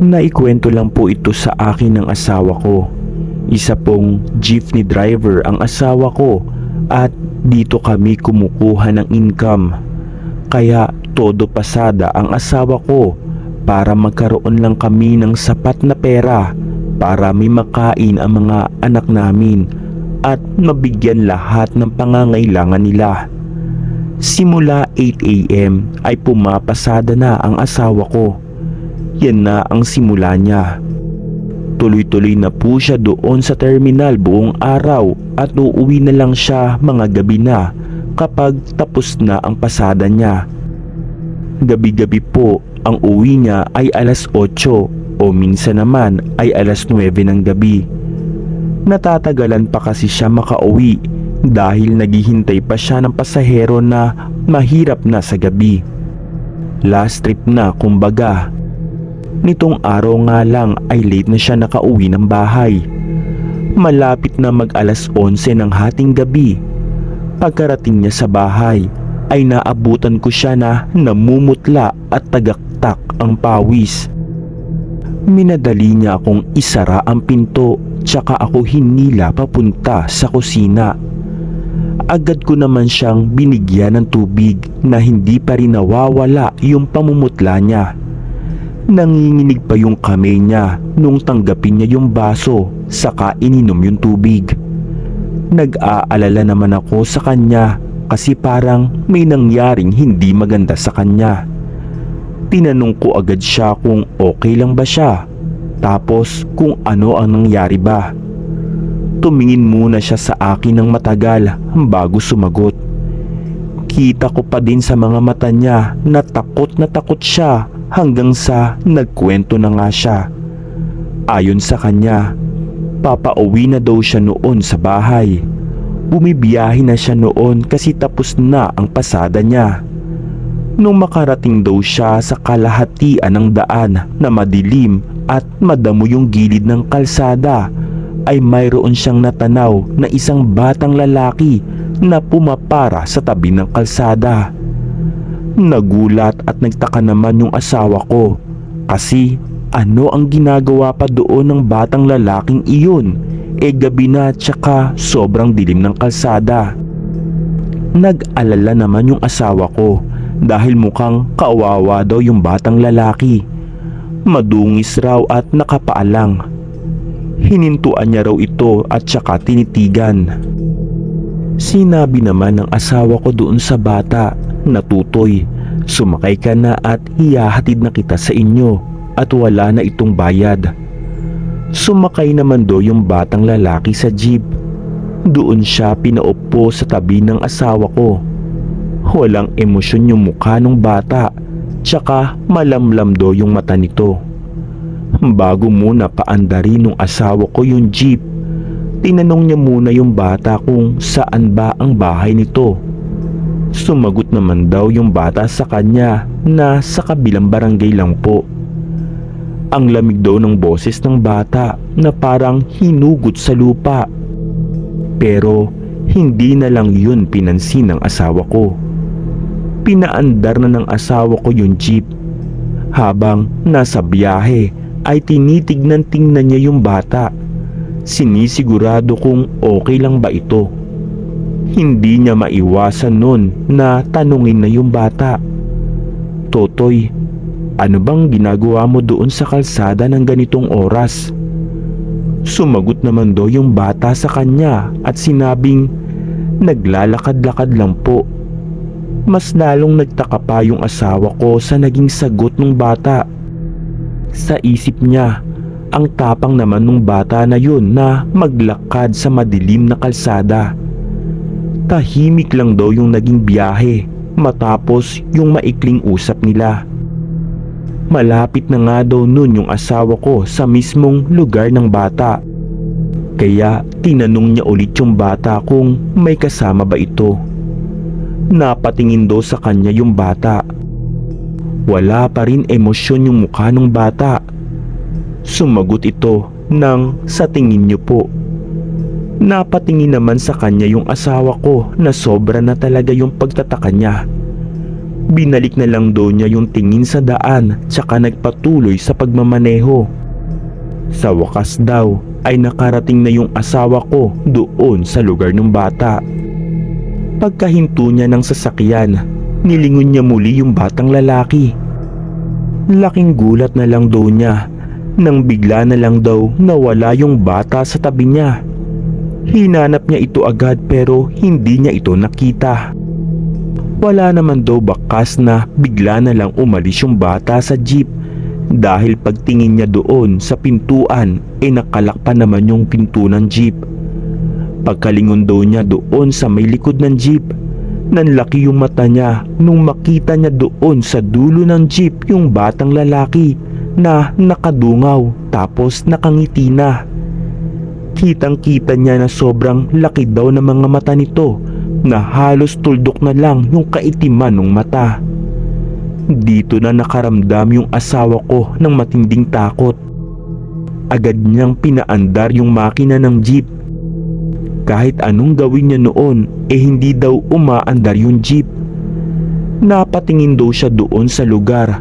Naikwento lang po ito sa akin ng asawa ko. Isa pong jeepney driver ang asawa ko at dito kami kumukuha ng income. Kaya todo pasada ang asawa ko para magkaroon lang kami ng sapat na pera para may makain ang mga anak namin at mabigyan lahat ng pangangailangan nila. Simula 8am ay pumapasada na ang asawa ko yan na ang simula niya. Tuloy-tuloy na po siya doon sa terminal buong araw at uuwi na lang siya mga gabi na kapag tapos na ang pasada niya. Gabi-gabi po ang uwi niya ay alas 8 o minsan naman ay alas 9 ng gabi. Natatagalan pa kasi siya makauwi dahil naghihintay pa siya ng pasahero na mahirap na sa gabi. Last trip na kumbaga Nitong araw nga lang ay late na siya nakauwi ng bahay. Malapit na mag alas 11 ng hating gabi. Pagkarating niya sa bahay ay naabutan ko siya na namumutla at tagaktak ang pawis. Minadali niya akong isara ang pinto tsaka ako hinila papunta sa kusina. Agad ko naman siyang binigyan ng tubig na hindi pa rin nawawala yung pamumutla niya. Nanginginig pa yung kamay niya nung tanggapin niya yung baso saka ininom yung tubig. Nag-aalala naman ako sa kanya kasi parang may nangyaring hindi maganda sa kanya. Tinanong ko agad siya kung okay lang ba siya tapos kung ano ang nangyari ba. Tumingin muna siya sa akin ng matagal bago sumagot. Kita ko pa din sa mga mata niya na takot na takot siya hanggang sa nagkwento na nga siya. Ayon sa kanya, papauwi na daw siya noon sa bahay. Bumibiyahe na siya noon kasi tapos na ang pasada niya. Nung makarating daw siya sa kalahatian ng daan na madilim at madamo yung gilid ng kalsada, ay mayroon siyang natanaw na isang batang lalaki na pumapara sa tabi ng kalsada. Nagulat at nagtaka naman yung asawa ko kasi ano ang ginagawa pa doon ng batang lalaking iyon e gabi na tsaka sobrang dilim ng kalsada. Nag-alala naman yung asawa ko dahil mukhang kawawa daw yung batang lalaki. Madungis raw at nakapaalang. Hinintuan niya raw ito at tsaka tinitigan. Sinabi naman ng asawa ko doon sa bata na tutoy, sumakay ka na at iyahatid na kita sa inyo at wala na itong bayad. Sumakay naman do yung batang lalaki sa jeep. Doon siya pinaupo sa tabi ng asawa ko. Walang emosyon yung mukha ng bata, tsaka malamlam do yung mata nito. Bago muna paandarin ng asawa ko yung jeep, Tinanong niya muna yung bata kung saan ba ang bahay nito. Sumagot naman daw yung bata sa kanya na sa kabilang barangay lang po. Ang lamig daw ng boses ng bata na parang hinugot sa lupa. Pero hindi na lang yun pinansin ng asawa ko. Pinaandar na ng asawa ko yung jeep. Habang nasa biyahe ay tinitignan tingnan niya yung bata sinisigurado kung okay lang ba ito. Hindi niya maiwasan nun na tanungin na yung bata. Totoy, ano bang ginagawa mo doon sa kalsada ng ganitong oras? Sumagot naman do yung bata sa kanya at sinabing naglalakad-lakad lang po. Mas lalong nagtaka pa yung asawa ko sa naging sagot ng bata. Sa isip niya, ang tapang naman ng bata na yun na maglakad sa madilim na kalsada. Tahimik lang daw yung naging biyahe matapos yung maikling usap nila. malapit na nga daw nun yung asawa ko sa mismong lugar ng bata. Kaya tinanong niya ulit yung bata kung may kasama ba ito. Napatingin daw sa kanya yung bata. Wala pa rin emosyon yung mukha ng bata. Sumagot ito ng sa tingin niyo po. Napatingin naman sa kanya yung asawa ko na sobra na talaga yung pagtataka niya. Binalik na lang daw niya yung tingin sa daan tsaka nagpatuloy sa pagmamaneho. Sa wakas daw ay nakarating na yung asawa ko doon sa lugar ng bata. Pagkahinto niya ng sasakyan, nilingon niya muli yung batang lalaki. Laking gulat na lang daw niya nang bigla na lang daw nawala yung bata sa tabi niya. Hinanap niya ito agad pero hindi niya ito nakita. Wala naman daw bakas na bigla na lang umalis yung bata sa jeep dahil pagtingin niya doon sa pintuan ay nakalak pa naman yung pinto ng jeep. Pagkalingon daw niya doon sa may likod ng jeep, nanlaki yung mata niya nung makita niya doon sa dulo ng jeep yung batang lalaki na nakadungaw tapos nakangiti na. Kitang kita niya na sobrang laki daw ng mga mata nito na halos tuldok na lang yung kaitiman ng mata. Dito na nakaramdam yung asawa ko ng matinding takot. Agad niyang pinaandar yung makina ng jeep. Kahit anong gawin niya noon, eh hindi daw umaandar yung jeep. Napatingin daw siya doon sa lugar.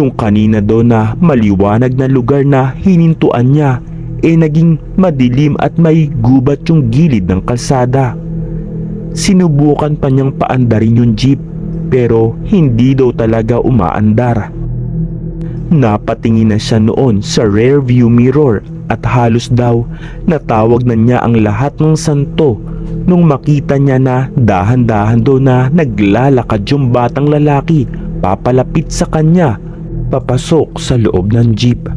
Yung kanina daw na maliwanag na lugar na hinintuan niya, eh naging madilim at may gubat yung gilid ng kalsada. Sinubukan pa niyang paandarin yung jeep pero hindi daw talaga umaandar. Napatingin na siya noon sa rear view mirror at halos daw natawag na niya ang lahat ng santo nung makita niya na dahan-dahan daw na naglalakad yung batang lalaki papalapit sa kanya papasok sa loob ng jeep.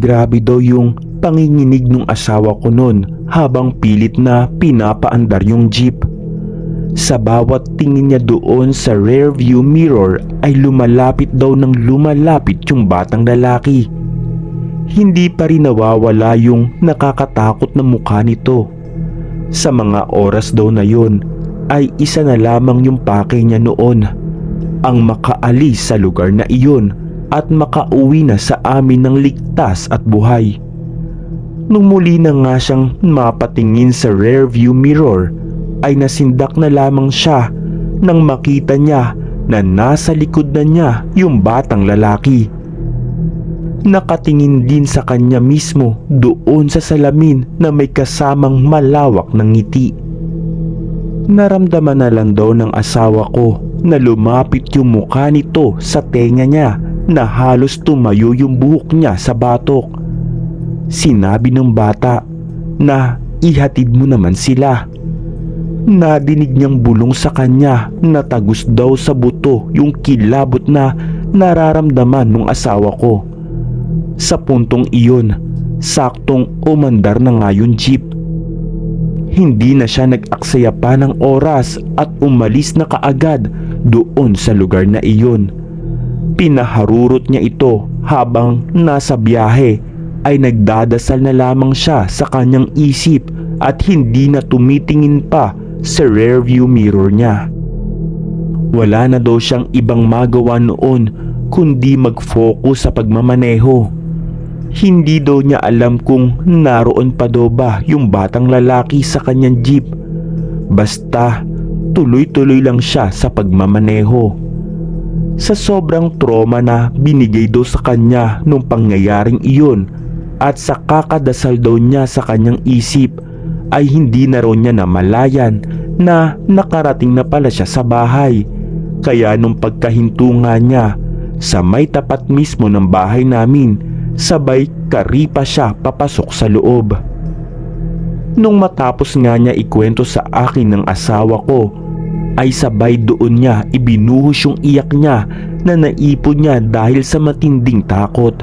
Grabe daw yung panginginig ng asawa ko noon habang pilit na pinapaandar yung jeep. Sa bawat tingin niya doon sa rear view mirror ay lumalapit daw ng lumalapit yung batang lalaki. Hindi pa rin nawawala yung nakakatakot na mukha nito. Sa mga oras daw na yon ay isa na lamang yung pake niya noon ang makaalis sa lugar na iyon at makauwi na sa amin ng ligtas at buhay. Nung muli na nga siyang mapatingin sa rear view mirror ay nasindak na lamang siya nang makita niya na nasa likod na niya yung batang lalaki. Nakatingin din sa kanya mismo doon sa salamin na may kasamang malawak ng ngiti. Naramdaman na lang daw ng asawa ko na lumapit yung mukha nito sa tenga niya na halos tumayo yung buhok niya sa batok. Sinabi ng bata na ihatid mo naman sila. Nadinig niyang bulong sa kanya na tagus daw sa buto yung kilabot na nararamdaman ng asawa ko. Sa puntong iyon, saktong umandar na nga yung jeep. Hindi na siya nag-aksaya pa ng oras at umalis na kaagad doon sa lugar na iyon. Pinaharurot niya ito habang nasa biyahe ay nagdadasal na lamang siya sa kanyang isip at hindi na tumitingin pa sa rearview mirror niya. Wala na daw siyang ibang magawa noon kundi mag-focus sa pagmamaneho. Hindi daw niya alam kung naroon pa daw ba yung batang lalaki sa kanyang jeep. Basta tuloy-tuloy lang siya sa pagmamaneho. Sa sobrang trauma na binigay daw sa kanya nung pangyayaring iyon at sa kakadasal daw niya sa kanyang isip ay hindi na raw niya namalayan na nakarating na pala siya sa bahay. Kaya nung pagkahinto nga niya sa may tapat mismo ng bahay namin, sabay karipa siya papasok sa loob. Nung matapos nga niya ikwento sa akin ng asawa ko, ay sabay doon niya ibinuhos yung iyak niya na naipon niya dahil sa matinding takot.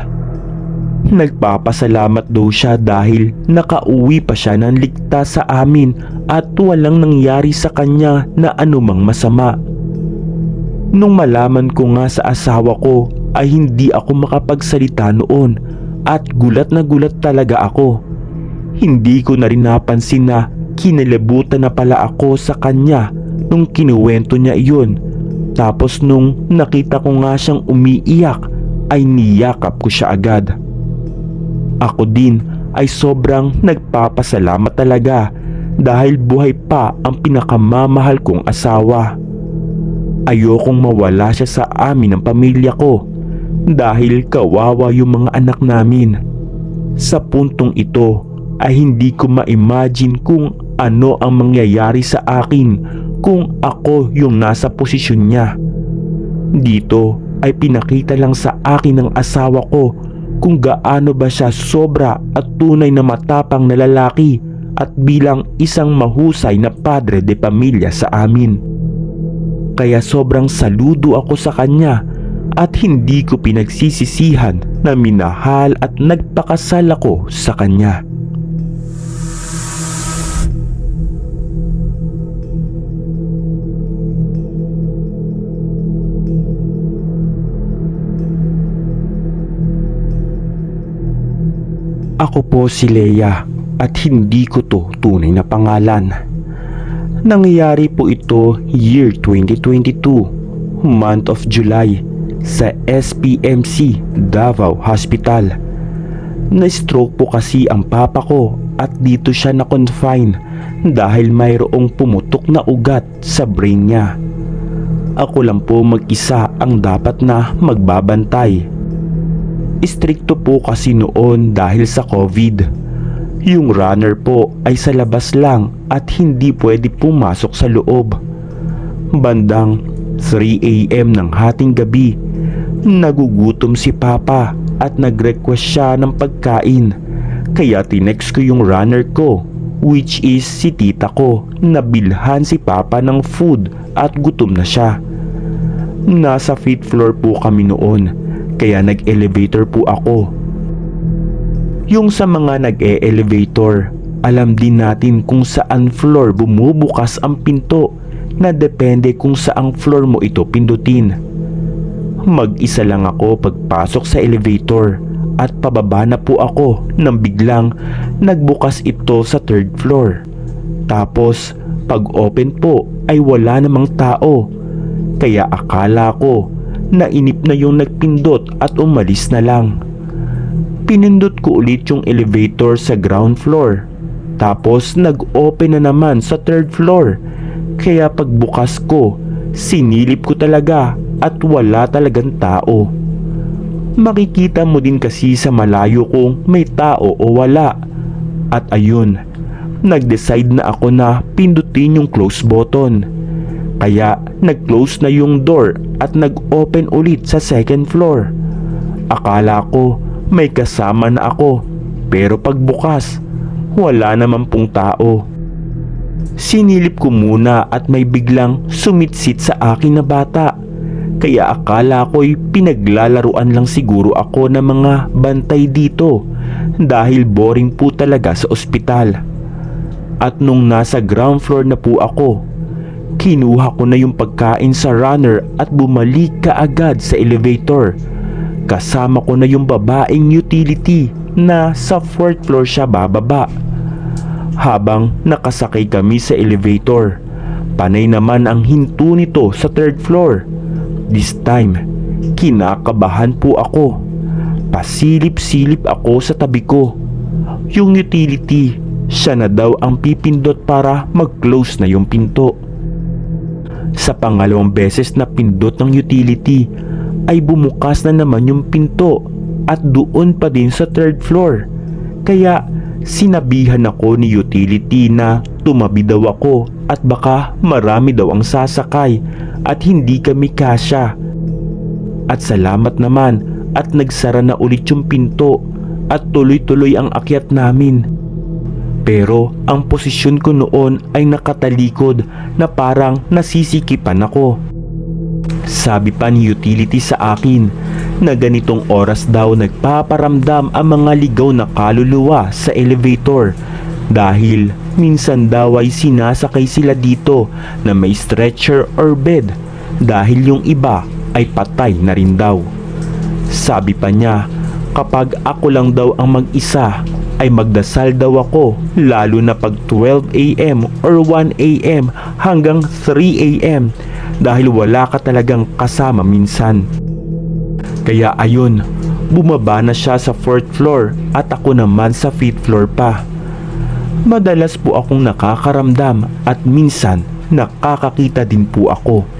Nagpapasalamat daw siya dahil nakauwi pa siya ng ligtas sa amin at walang nangyari sa kanya na anumang masama. Nung malaman ko nga sa asawa ko ay hindi ako makapagsalita noon at gulat na gulat talaga ako. Hindi ko na rin napansin na kinalibutan na pala ako sa kanya nung kinuwento niya iyon. Tapos nung nakita ko nga siyang umiiyak ay niyakap ko siya agad. Ako din ay sobrang nagpapasalamat talaga dahil buhay pa ang pinakamamahal kong asawa. Ayokong mawala siya sa amin ng pamilya ko dahil kawawa yung mga anak namin. Sa puntong ito ay hindi ko ma-imagine kung ano ang mangyayari sa akin kung ako yung nasa posisyon niya. Dito ay pinakita lang sa akin ng asawa ko kung gaano ba siya sobra at tunay na matapang na lalaki at bilang isang mahusay na padre de pamilya sa amin. Kaya sobrang saludo ako sa kanya at hindi ko pinagsisisihan na minahal at nagpakasal ako sa kanya. Ako po si Leia at hindi ko to tunay na pangalan. Nangyayari po ito year 2022, month of July sa SPMC Davao Hospital. Na-stroke po kasi ang papa ko at dito siya na-confine dahil mayroong pumutok na ugat sa brain niya. Ako lang po mag-isa ang dapat na magbabantay. Istrikto po kasi noon dahil sa COVID. Yung runner po ay sa labas lang at hindi pwede pumasok sa loob. Bandang 3 a.m. ng hating gabi, nagugutom si Papa at nag-request siya ng pagkain. Kaya tinext ko yung runner ko which is si tita ko na bilhan si Papa ng food at gutom na siya. Nasa fifth floor po kami noon kaya nag-elevator po ako. Yung sa mga nag-e-elevator, alam din natin kung saan floor bumubukas ang pinto na depende kung saang floor mo ito pindutin. Mag-isa lang ako pagpasok sa elevator at pababa na po ako nang biglang nagbukas ito sa third floor. Tapos pag open po ay wala namang tao. Kaya akala ko na inip na yung nagpindot at umalis na lang. Pinindot ko ulit yung elevator sa ground floor. Tapos nag-open na naman sa third floor. Kaya pagbukas ko, sinilip ko talaga at wala talagang tao. Makikita mo din kasi sa malayo kung may tao o wala. At ayun, nag-decide na ako na pindutin yung close button. Kaya nag-close na yung door at nag-open ulit sa second floor. Akala ko may kasama na ako pero pagbukas wala naman pong tao. Sinilip ko muna at may biglang sumitsit sa akin na bata. Kaya akala ko'y pinaglalaruan lang siguro ako ng mga bantay dito dahil boring po talaga sa ospital. At nung nasa ground floor na po ako, kinuha ko na yung pagkain sa runner at bumalik kaagad sa elevator. Kasama ko na yung babaeng utility na sa fourth floor siya bababa. Habang nakasakay kami sa elevator, panay naman ang hinto nito sa third floor. This time, kinakabahan po ako. Pasilip-silip ako sa tabi ko. Yung utility, siya na daw ang pipindot para mag-close na yung pinto. Sa pangalawang beses na pindot ng utility, ay bumukas na naman yung pinto at doon pa din sa third floor. Kaya sinabihan ako ni utility na tumabi daw ako at baka marami daw ang sasakay at hindi kami kasya. At salamat naman at nagsara na ulit yung pinto at tuloy-tuloy ang akyat namin. Pero ang posisyon ko noon ay nakatalikod na parang nasisikipan ako. Sabi pa ni utility sa akin na ganitong oras daw nagpaparamdam ang mga ligaw na kaluluwa sa elevator dahil minsan daw ay sinasakay sila dito na may stretcher or bed dahil yung iba ay patay na rin daw. Sabi pa niya, kapag ako lang daw ang mag-isa, ay magdasal daw ako lalo na pag 12 a.m. or 1 a.m. hanggang 3 a.m. dahil wala ka talagang kasama minsan. Kaya ayun, bumaba na siya sa 4th floor at ako naman sa 5th floor pa. Madalas po akong nakakaramdam at minsan nakakakita din po ako